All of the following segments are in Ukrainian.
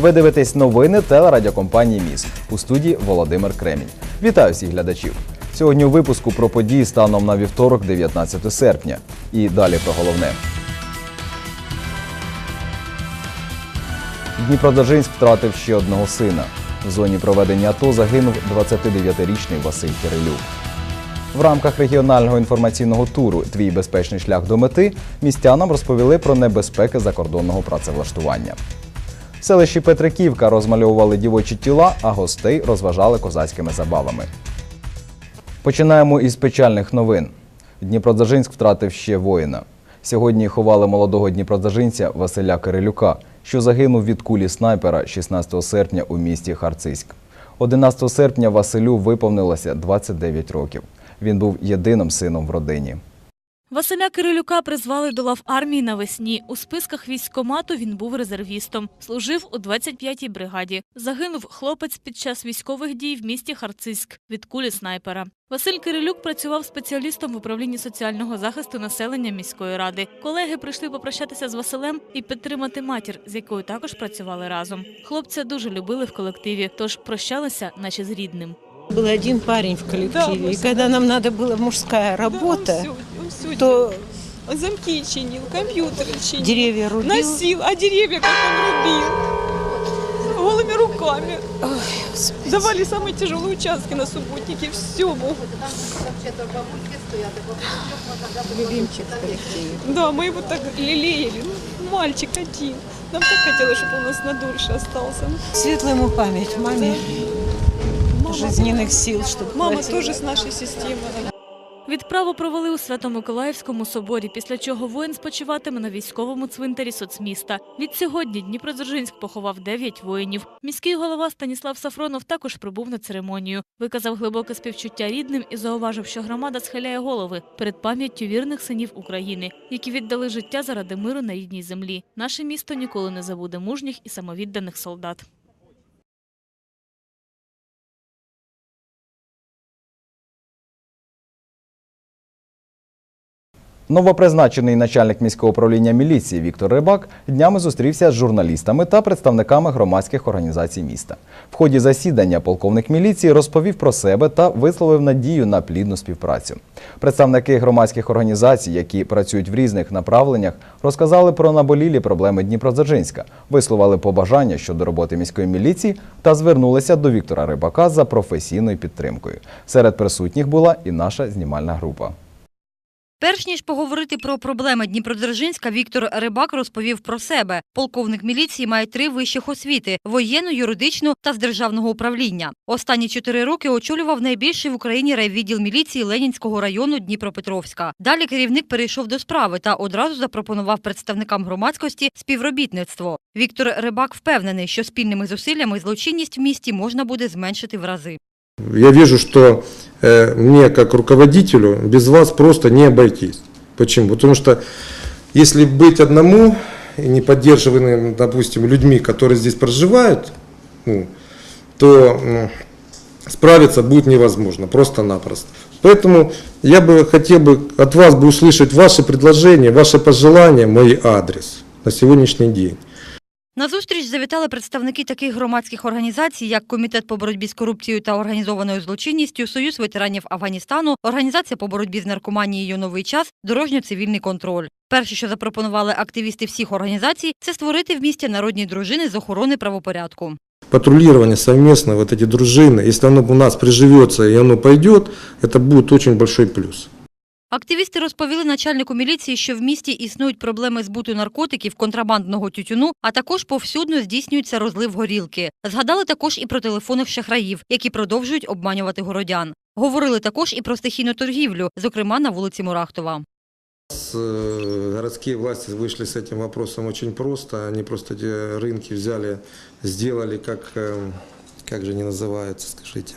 Ви дивитесь новини телерадіокомпанії Міс у студії Володимир Кремінь. Вітаю всіх глядачів. Сьогодні у випуску про події станом на вівторок, 19 серпня. І далі про головне. Дніпродзержинськ втратив ще одного сина. В зоні проведення АТО загинув 29-річний Василь Кирилюк. В рамках регіонального інформаційного туру Твій безпечний шлях до мети містянам розповіли про небезпеки закордонного працевлаштування. В селищі Петриківка розмальовували дівочі тіла, а гостей розважали козацькими забавами. Починаємо із печальних новин. Дніпродзержинськ втратив ще воїна. Сьогодні ховали молодого дніпродзажинця Василя Кирилюка, що загинув від кулі снайпера 16 серпня у місті Харциськ. 11 серпня Василю виповнилося 29 років. Він був єдиним сином в родині. Василя Кирилюка призвали до лав армії навесні. У списках військкомату він був резервістом. Служив у 25-й бригаді. Загинув хлопець під час військових дій в місті Харциськ від кулі снайпера. Василь Кирилюк працював спеціалістом в управлінні соціального захисту населення міської ради. Колеги прийшли попрощатися з Василем і підтримати матір, з якою також працювали разом. Хлопця дуже любили в колективі, тож прощалися, наче з рідним. Был один парень в коллективе, и когда нам надо было мужская работа, Он всё, он всё то замки чинил, компьютеры чинил, деревья рубил. носил, а деревья как он рубил. Голыми руками. Давали самые тяжелые участки на субботнике, все мог. Любимчик в. Да, мы его так лелеяли. Ну, Мальчик один. Нам так хотелось, чтобы он у нас надольше остался. Светлая ему память, маме Мама, жизненных сил, чтобы мама тоже с нашей системы. Відправу провели у Свято-Миколаївському соборі, після чого воїн спочиватиме на військовому цвинтарі соцміста. Відсьогодні Дніпродзержинськ поховав дев'ять воїнів. Міський голова Станіслав Сафронов також прибув на церемонію. Виказав глибоке співчуття рідним і зауважив, що громада схиляє голови перед пам'яттю вірних синів України, які віддали життя заради миру на рідній землі. Наше місто ніколи не забуде мужніх і самовідданих солдат. Новопризначений начальник міського управління міліції Віктор Рибак днями зустрівся з журналістами та представниками громадських організацій міста. В ході засідання полковник міліції розповів про себе та висловив надію на плідну співпрацю. Представники громадських організацій, які працюють в різних направленнях, розказали про наболілі проблеми Дніпродзержинська, висловили побажання щодо роботи міської міліції та звернулися до Віктора Рибака за професійною підтримкою. Серед присутніх була і наша знімальна група. Перш ніж поговорити про проблеми Дніпродзержинська, Віктор Рибак розповів про себе. Полковник міліції має три вищих освіти: воєнну, юридичну та з державного управління. Останні чотири роки очолював найбільший в Україні райвідділ міліції Ленінського району Дніпропетровська. Далі керівник перейшов до справи та одразу запропонував представникам громадськості співробітництво. Віктор Рибак впевнений, що спільними зусиллями злочинність в місті можна буде зменшити в рази. Я вижу, что э, мне как руководителю без вас просто не обойтись. Почему? Потому что если быть одному и не поддерживаемым, допустим, людьми, которые здесь проживают, ну, то справиться будет невозможно, просто-напросто. Поэтому я бы хотел бы от вас бы услышать ваши предложения, ваши пожелания, мой адрес на сегодняшний день. На зустріч завітали представники таких громадських організацій, як Комітет по боротьбі з корупцією та організованою злочинністю, Союз ветеранів Афганістану, Організація по боротьбі з наркоманією Новий час, дорожньо-цивільний контроль. Перше, що запропонували активісти всіх організацій, це створити в місті народні дружини з охорони правопорядку. Патрулирование совместно, вот эти дружины, если оно у нас приживется и оно пойдет, это будет очень большой плюс. Активісти розповіли начальнику міліції, що в місті існують проблеми збуту наркотиків, контрабандного тютюну, а також повсюдно здійснюється розлив горілки. Згадали також і про телефонних шахраїв, які продовжують обманювати городян. Говорили також і про стихійну торгівлю, зокрема на вулиці Мурахтова. С, э, Городские власти вышли с этим вопросом очень просто. Они просто эти рынки взяли, сделали как, э, как же они называются, скажите,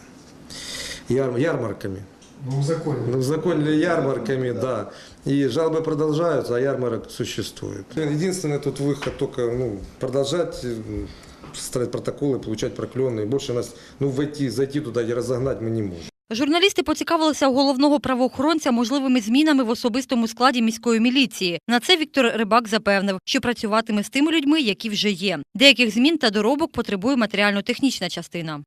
яр- ярмарками. Ну, узаконили. Узаконили ярмарками, да. И жалобы продолжаются, а ярмарок существует. Единственный тут выход только ну, продолжать э, составлять протоколы, получать проклённые. Больше нас ну, войти, зайти туда и разогнать мы не можем. Журналісти поцікавилися у головного правоохоронця можливими змінами в особистому складі міської міліції. На це Віктор Рибак запевнив, що працюватиме з тими людьми, які вже є. Деяких змін та доробок потребує матеріально-технічна частина.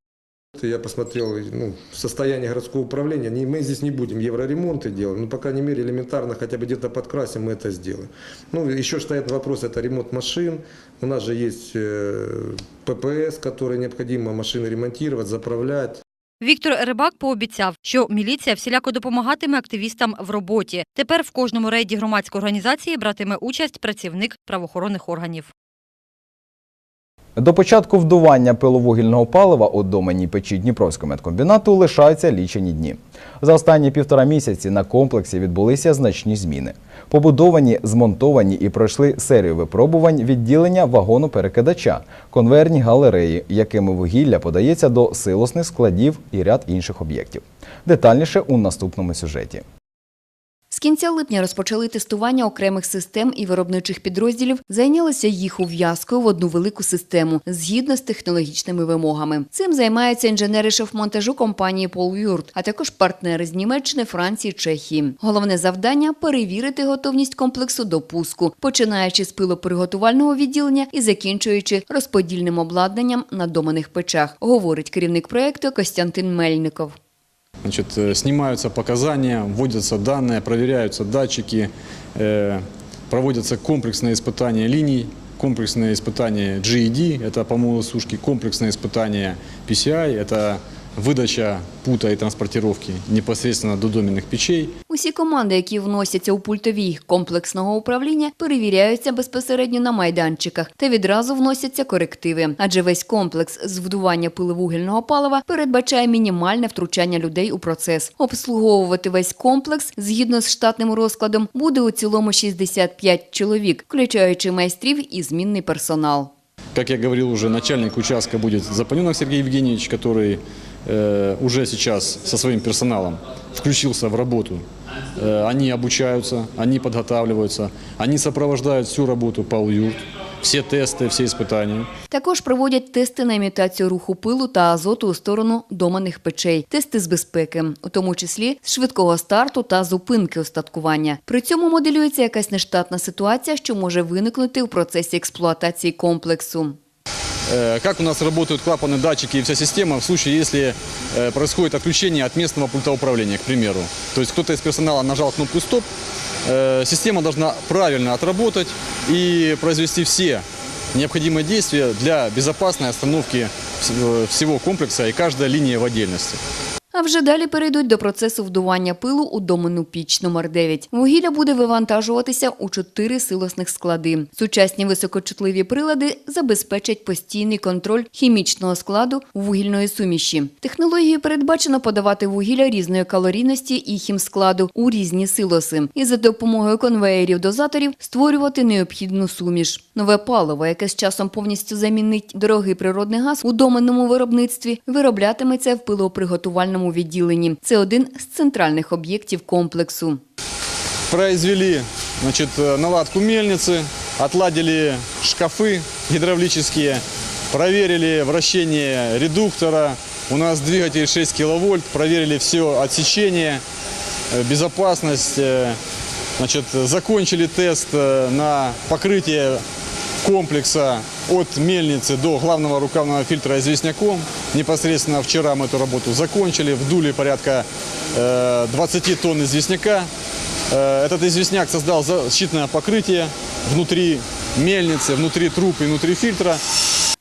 Я посмотрел ну, состояние городского управления. Не, мы здесь не будем евроремонты делать, но, по крайней мере, элементарно хотя бы где-то подкрасим, мы это сделаем. Ну, еще стоит вопрос, это ремонт машин. У нас же есть э, ППС, которые необходимо машины ремонтировать, заправлять. Віктор Рибак пообіцяв, що міліція всіляко допомагатиме активістам в роботі. Тепер в кожному рейді громадської організації братиме участь працівник правоохоронних органів. До початку вдування пиловугільного палива у доменній печі Дніпровського медкомбінату лишаються лічені дні. За останні півтора місяці на комплексі відбулися значні зміни. Побудовані, змонтовані і пройшли серію випробувань відділення вагону-перекидача, конвейерні галереї, якими вугілля подається до силосних складів і ряд інших об'єктів. Детальніше у наступному сюжеті. Кінця липня розпочали тестування окремих систем і виробничих підрозділів, зайнялися їх ув'язкою в одну велику систему згідно з технологічними вимогами. Цим займаються інженери шеф-монтажу компанії Полвюрт, а також партнери з Німеччини, Франції, Чехії. Головне завдання перевірити готовність комплексу до пуску, починаючи з пилоприготувального відділення і закінчуючи розподільним обладнанням на доманих печах, говорить керівник проєкту Костянтин Мельников. Значит, э, снимаются показания, вводятся данные, проверяются датчики, э, проводятся комплексные испытания линий, комплексные испытания GED, это помолы сушки, комплексные испытания PCI, это выдача пута и транспортировки непосредственно до доменных печей. Усі команди, які вносяться у пультовій комплексного управління, перевіряються безпосередньо на майданчиках та відразу вносяться корективи. Адже весь комплекс з вдування пиливугільного палива передбачає мінімальне втручання людей у процес. Обслуговувати весь комплекс згідно з штатним розкладом буде у цілому 65 чоловік, включаючи майстрів і змінний персонал. Как я говорил уже, начальник участка будет Запаненок Сергей Евгеньевич, который э, уже сейчас со своим персоналом включился в работу. Э, они обучаются, они подготавливаются, они сопровождают всю работу по УЮРТ, все тесты, все испытания. Також проводять тести на імітацію руху пилу та азоту у сторону доманих печей, тести з безпеки, у тому числі з швидкого старту та зупинки устаткування. При цьому моделюється якась нештатна ситуація, що може виникнути в процесі експлуатації комплексу. Э, Как у нас работают клапаны, датчики и вся система в случае, если э, происходит отключение от местного пульта управления, к примеру. То есть кто-то из персонала нажал кнопку «Стоп», э, система должна правильно отработать и произвести все необходимые действия для безопасной остановки вс- всего комплекса и каждой линии в отдельности. А вже далі перейдуть до процесу вдування пилу у доменну піч номер 9. Вугілля буде вивантажуватися у чотири силосних склади. Сучасні високочутливі прилади забезпечать постійний контроль хімічного складу вугільної суміші. Технологією передбачено подавати вугілля різної калорійності і хімскладу у різні силоси. І за допомогою конвеєрів-дозаторів створювати необхідну суміш. Нове паливо, яке з часом повністю замінить дорогий природний газ у доменному виробництві, вироблятиметься в пилоприготувальному відділенні. Це один з центральних об'єктів комплексу. Произвели значит, э, наладку мельницы, отладили шкафы гидравлические, проверили вращение редуктора. У нас двигатель 6 киловольт, проверили все отсечение, э, безопасность. э, Значит, закончили тест э, на покрытие комплекса от мельницы до главного рукавного фильтра известняком. Непосредственно вчера мы эту работу закончили, вдули порядка э, 20 тонн известняка. Э, Этот известняк создал защитное покрытие внутри мельницы, внутри труб и внутри фильтра.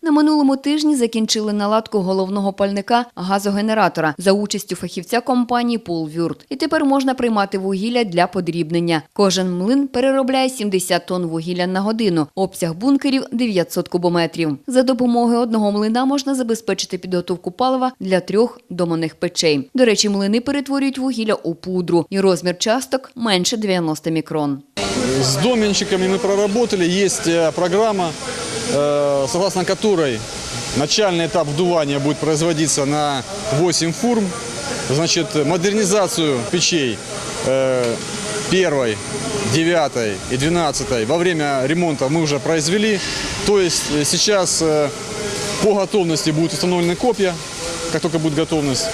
На минулому тижні закінчили наладку головного пальника газогенератора за участю фахівця компанії «Полвюрт». І тепер можна приймати вугілля для подрібнення. Кожен млин переробляє 70 тонн вугілля на годину. Обсяг бункерів – 900 кубометрів. За допомогою одного млина можна забезпечити підготовку палива для трьох доманих печей. До речі, млини перетворюють вугілля у пудру. І розмір часток – менше 90 мікрон. С доменщиками мы проработали. Есть э, программа, э, согласно которой начальный этап вдувания будет производиться на 8 фурм. Значит, модернизацию печей э, первой, девятой и двенадцатой во время ремонта мы уже произвели. То есть э, сейчас э, по готовности будут установлены копья, как только будет готовность.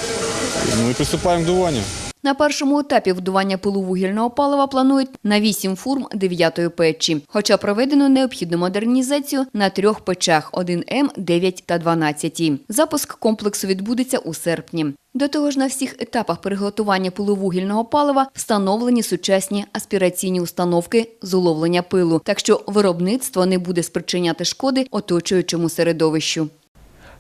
Ну и приступаем к дуванию. На першому етапі вдування пилу вугільного палива планують на 8 форм 9 печі, хоча проведено необхідну модернізацію на трьох печах – 1М, 9 та 12. Запуск комплексу відбудеться у серпні. До того ж, на всіх етапах приготування пилу вугільного палива встановлені сучасні аспіраційні установки з уловлення пилу, так що виробництво не буде спричиняти шкоди оточуючому середовищу.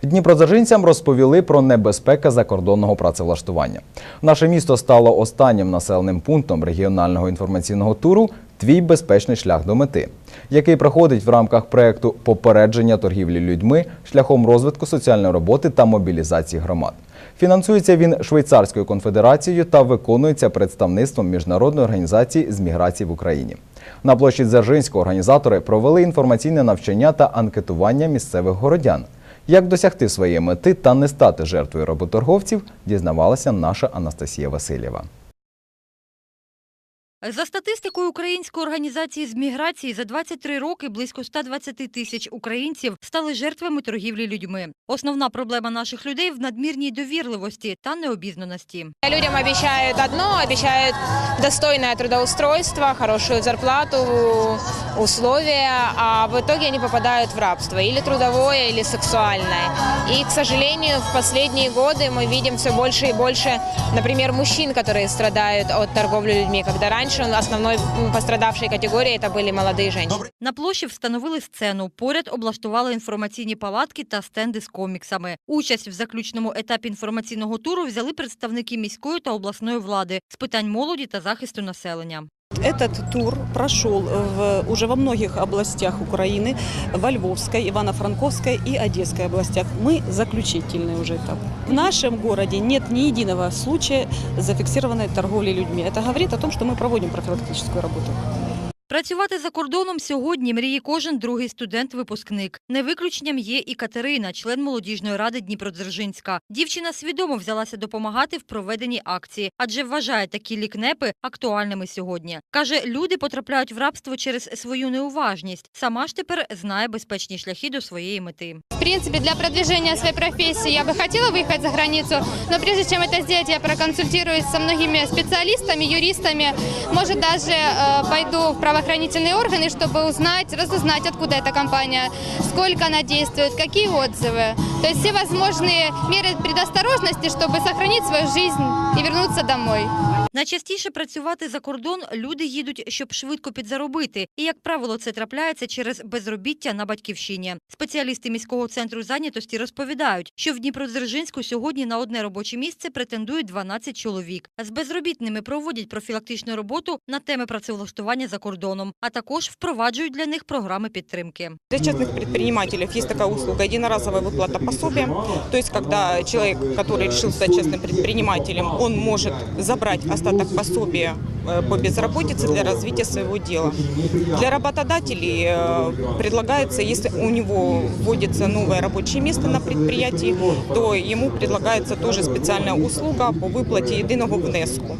Дніпродзержинцям розповіли про небезпеки закордонного працевлаштування. Наше місто стало останнім населеним пунктом регіонального інформаційного туру Твій безпечний шлях до мети, який проходить в рамках проекту попередження торгівлі людьми шляхом розвитку соціальної роботи та мобілізації громад. Фінансується він Швейцарською конфедерацією та виконується представництвом міжнародної організації з міграції в Україні. На площі Дзержинського організатори провели інформаційне навчання та анкетування місцевих городян. Як досягти своєї мети та не стати жертвою роботорговців, дізнавалася наша Анастасія Васильєва. За статистикою Української організації з міграції, за 23 роки близько 120 тисяч українців стали жертвами торгівлі людьми. Основна проблема наших людей в надмірній довірливості та необізнаності. Людям обещают одно, обещают достойное трудоустройство, хорошую зарплату, условия, а в итоге они попадают в рабство, или трудовое, или сексуальное. И, к сожалению, в последние годы мы видим все больше и больше, например, мужчин, которые страдают от торговли людьми, когда раньше основной м, пострадавшей категорией это были молодые женщины. На площі встановили сцену, поряд облаштували інформаційні палатки та стенди з коміксами. Участь в заключному етапі інформаційного туру взяли представники міської та обласної влади з питань молоді та захисту населення. Этот тур прошел в, уже во многих областях Украины, во Львовской, Ивано-Франковской и Одесской областях. Мы заключительный уже этап. В нашем городе нет ни единого случая зафиксированной торговли людьми. Это говорит о том, что мы проводим профилактическую работу. Працювати за кордоном сьогодні мріє кожен другий студент-випускник. Не виключенням є і Катерина, член молодіжної ради Дніпродзержинська. Дівчина свідомо взялася допомагати в проведенні акції, адже вважає такі лікнепи актуальними сьогодні. Каже, люди потрапляють в рабство через свою неуважність. Сама ж тепер знає безпечні шляхи до своєї мети. В принципе, для продвижения своей профессии я бы хотела выехать за границу, но прежде чем это сделать, я проконсультируюсь со многими специалистами, юристами, может даже э, пойду в правоохранительные органы, чтобы узнать, разузнать, откуда эта компания, сколько она действует, какие отзывы. То есть все возможные меры предосторожности, чтобы сохранить свою жизнь и вернуться домой. Найчастіше працювати за кордон люди їдуть, щоб швидко підзаробити. І, як правило, це трапляється через безробіття на батьківщині. Спеціалісти міського центру зайнятості розповідають, що в Дніпродзержинську сьогодні на одне робоче місце претендують 12 чоловік. З безробітними проводять профілактичну роботу на теми працевлаштування за кордоном, а також впроваджують для них програми підтримки. Для частных предпринимателей есть такая услуга единоразовая выплата пособия. То есть, когда человек, который решил стать частным предпринимателем, он может забрать остаток пособия э, по безработице для развития своего дела. Для работодателей э, предлагается, если у него вводится новое рабочее место на предприятии, то ему предлагается тоже специальная услуга по выплате єдиного внеску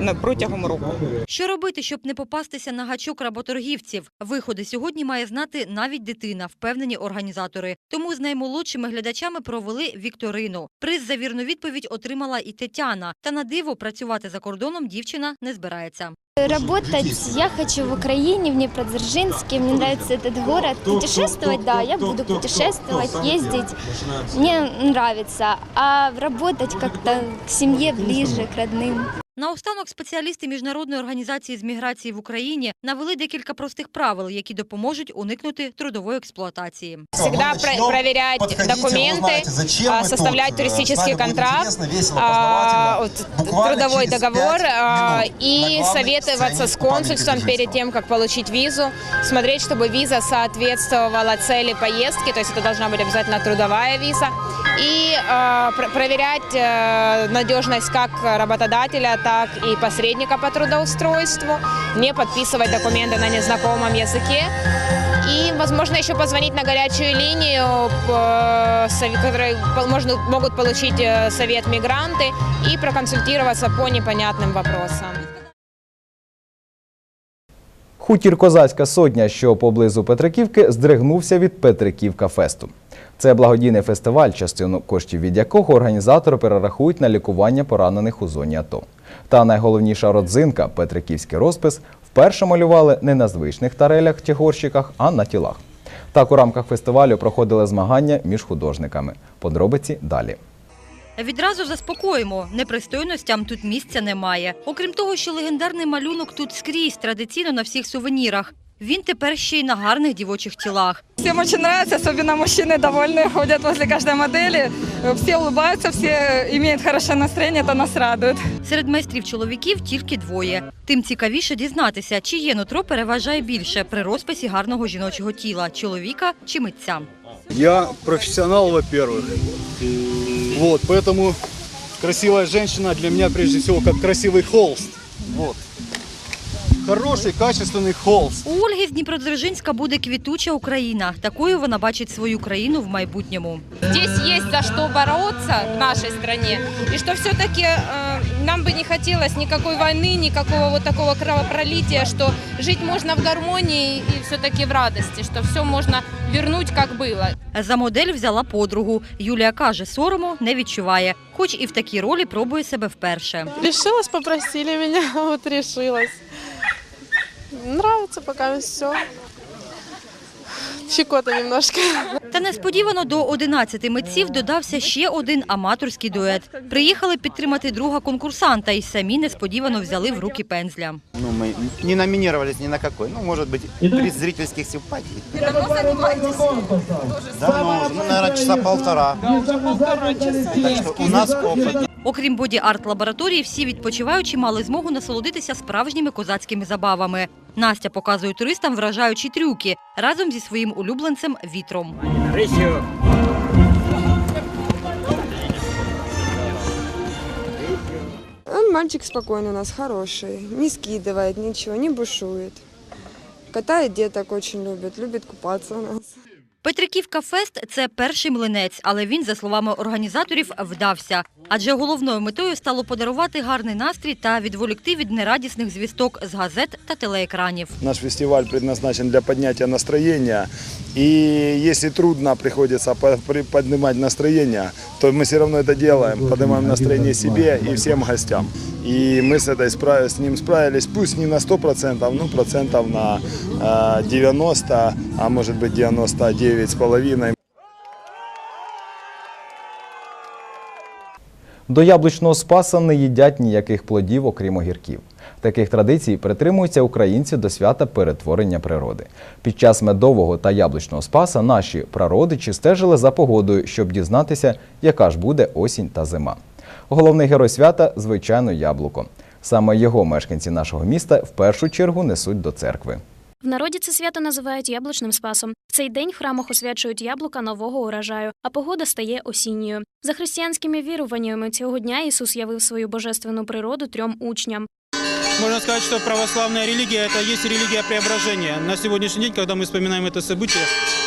на- протягом року. Що робити, щоб не попастися на гачок Работоргівців? Виходи сьогодні має знати навіть дитина, впевнені організатори. Тому з наймолодшими глядачами провели вікторину. Приз за вірну відповідь отримала і Тетяна. Та на диво працювати за кордоном дівчина не збирається. Работать я хочу в Украине, в Днепродзержинске. Мне нравится этот город. Путешествовать, да, я буду путешествовать, ездить. Мне нравится. А работать как-то к семье ближе, к родным. Наостанок спеціалісти міжнародної організації з міграції в Україні навели декілька простих правил, які допоможуть уникнути трудової експлуатації. Всегда про- проверять документы, а, составлять туристический контракт, а, вот, трудовой договор а, и советоваться с консульством перед тем, как получить визу, смотреть, чтобы виза соответствовала цели поездки, то есть это должна быть обязательно трудовая виза, и а, пр- проверять э, надежность как работодателя, так и посредника по трудоустройству, не подписывать документы на незнакомом языке И, возможно, еще позвонить на горячую линию, по- сове- которые по- можно, могут получить э, совет мигранты и проконсультироваться по непонятным вопросам. Хутір Козацька сотня, що поблизу Петриківки, здригнувся від Петриківка фесту. Це благодійний фестиваль, частину коштів від якого організатори перерахують на лікування поранених у зоні АТО. Та найголовніша родзинка Петриківський розпис вперше малювали не на звичних тарелях чи горщиках, а на тілах. Так у рамках фестивалю проходили змагання між художниками. Подробиці далі. Відразу заспокоїмо, непристойностям тут місця немає. Окрім того, що легендарний малюнок тут скрізь, традиційно на всіх сувенірах. Він тепер ще й на гарних дівочих тілах. Всем очень нравится, особенно мужчины довольные, ходят возле каждой модели. Все улыбаются, все имеют хорошее настроение, это нас радует. Серед майстрів чоловіків тільки двоє. Тим цікавіше дізнатися, чиє нутро переважає більше при розписі гарного жіночого тіла чоловіка чи митця. Я профессионал, во-первых. Вот, поэтому красивая женщина для меня прежде всего как красивый холст. Вот. Хороший, качественный холст. У Ольги з Дніпродзержинська буде квітуча Україна. Такою вона бачить свою країну в майбутньому. Здесь есть за что бороться в нашей стране, и что все-таки нам бы не хотелось никакой войны, никакого вот такого кровопролития, что жить можно в гармонии и все-таки в радости, что все можно вернуть как было. За модель взяла подругу. Юлія каже, сорому не відчуває, хоч і в такій ролі пробує себе вперше. Решилась, попросили меня, вот решилась. Нравится пока все. Щекота немножко. Та несподівано до 11 митців додався ще один аматорський дует. Приїхали підтримати друга конкурсанта і самі несподівано взяли в руки пензля. Ну, мы не номинировались ни на какой. Ну, может быть, приз зрительских симпатий. Да, ну, ну, наверное, часа полтора. Так что у нас опыт. Окрім боді-арт-лабораторії, всі відпочиваючі мали змогу насолодитися справжніми козацькими забавами. Настя показує туристам вражаючі трюки разом зі своїм улюбленцем вітром. Мальчик спокойный у нас, хороший. Не скидывает ничего, не бушует. Катает деток очень любит, любит купаться у нас. Петриківка Фест це перший млинець, але він, за словами організаторів, вдався. Адже головною метою стало подарувати гарний настрій та відволікти від нерадісних звісток з газет та телеекранів. Наш фестиваль предназначен для поднятия настроения. И если трудно приходится по- при- поднимать настроение, то мы все равно это делаем. Поднимаем настроение себе и всем гостям. И мы с, этой, спра- с ним справились, пусть не на 100%, но процентов на э, 90, а может быть 99 с половиной. До яблучного спаса не їдять ніяких плодів, окрім огірків. Таких традицій притримуються українці до свята перетворення природи. Під час медового та яблучного спаса наші прародичі стежили за погодою, щоб дізнатися, яка ж буде осінь та зима. Головний герой свята звичайно яблуко. Саме його мешканці нашого міста в першу чергу несуть до церкви. В народі це свято називають яблучним спасом. В цей день в храмах освячують яблука нового урожаю, а погода стає осінньою. За християнськими віруваннями цього дня Ісус явив свою божественну природу трьом учням. Можно сказать, что православная религия – это есть религия преображения. На сегодняшний день, когда мы вспоминаем это событие,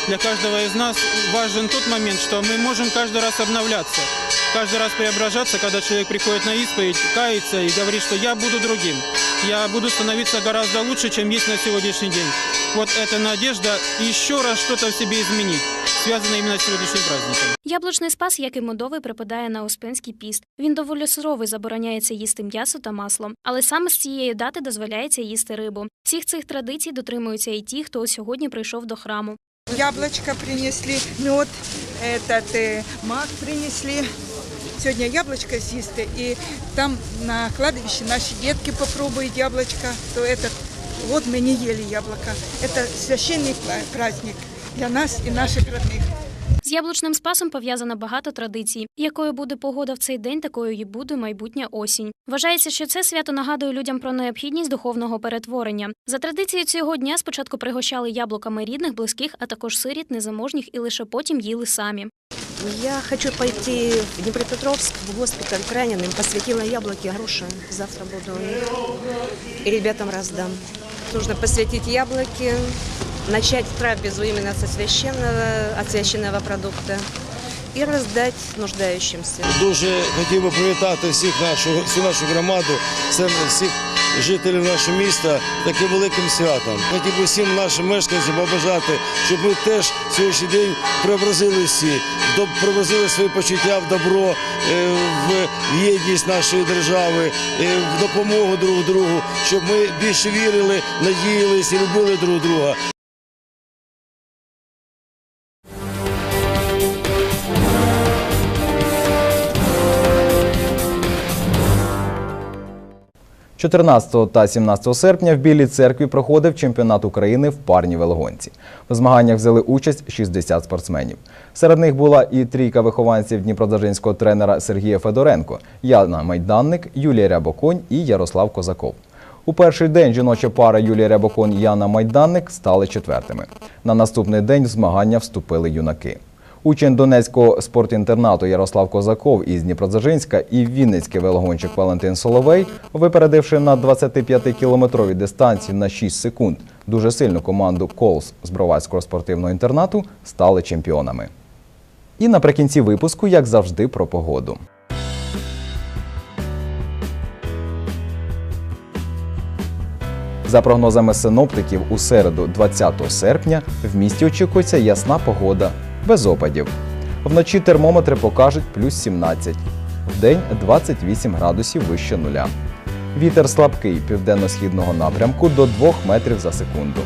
для каждого из нас важен тот момент, что мы можем каждый раз обновляться, каждый раз преображаться, когда человек приходит на исповедь, кается и говорит, что я буду другим, я буду становиться гораздо лучше, чем есть на сегодняшний день. Вот эта надежда еще раз что-то в себе изменить, связана именно с сегодняшним праздником. Яблучний спас, як і медовий, припадає на Успенський піст. Він доволі суровий, забороняється їсти м'ясо та масло. Але саме з цієї дати дозволяється їсти рибу. Всіх цих традицій дотримуються і ті, хто сьогодні прийшов до храму. Яблочко принесли, мед, этот э, мак принесли. Сегодня яблочко съесты, и там на кладбище наши детки попробуют яблочко, то этот, вот мы не ели яблоко. Это священный пла- праздник для нас и наших родных. З яблучним спасом пов'язано багато традицій. Якою буде погода в цей день, такою і буде майбутня осінь. Вважається, що це свято нагадує людям про необхідність духовного перетворення. За традицією цього дня спочатку пригощали яблуками рідних, близьких, а також сиріт, незаможніх і лише потім їли самі. Я хочу пойти в Днепропетровск, в госпиталь к раненым. Посвятила яблоки, груши. Завтра буду. И ребятам раздам. Нужно посвятить яблоки, начать трапезу именно со священного, от священного продукта и раздать нуждающимся. Дуже хотів би привітати всіх нашу, всю нашу громаду, всіх жителів нашого міста таким великим святом. Хотів би всім нашим мешканцям побажати, щоб ми теж сьогоднішній день преобразили всі, преобразили свої почуття в добро, е, в єдність нашої держави, е, в допомогу друг другу, щоб ми більше вірили, надіялись і любили друг друга. – 14 та 17 серпня в Білій церкві проходив чемпіонат України в парній велогонці. У змаганнях взяли участь 60 спортсменів. Серед них була і трійка вихованців дніпродзержинського тренера Сергія Федоренко, Яна Майданник, Юлія Рябоконь і Ярослав Козаков. У перший день жіноча пара Юлія Рябоконь і Яна Майданник стали четвертими. На наступний день в змагання вступили юнаки. Учень Донецького спортінтернату Ярослав Козаков із Дніпродзержинська і Вінницький велогонщик Валентин Соловей, випередивши на 25-кілометровій дистанції на 6 секунд дуже сильну команду Колс з Броварського спортивного інтернату, стали чемпіонами. І наприкінці випуску, як завжди, про погоду. За прогнозами синоптиків, у середу, 20 серпня, в місті очікується ясна погода, без опадів. Вночі термометри покажуть плюс 17, вдень 28 градусів вище нуля. Вітер слабкий південно-східного напрямку до 2 метрів за секунду.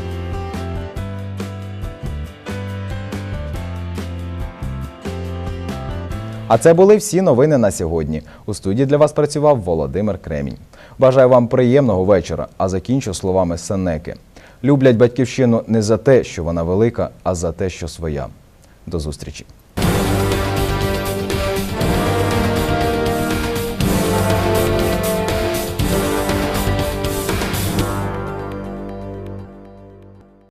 А це були всі новини на сьогодні. У студії для вас працював Володимир Кремінь. Бажаю вам приємного вечора, а закінчу словами Сенеки. Люблять батьківщину не за те, що вона велика, а за те, що своя. До зустрічі!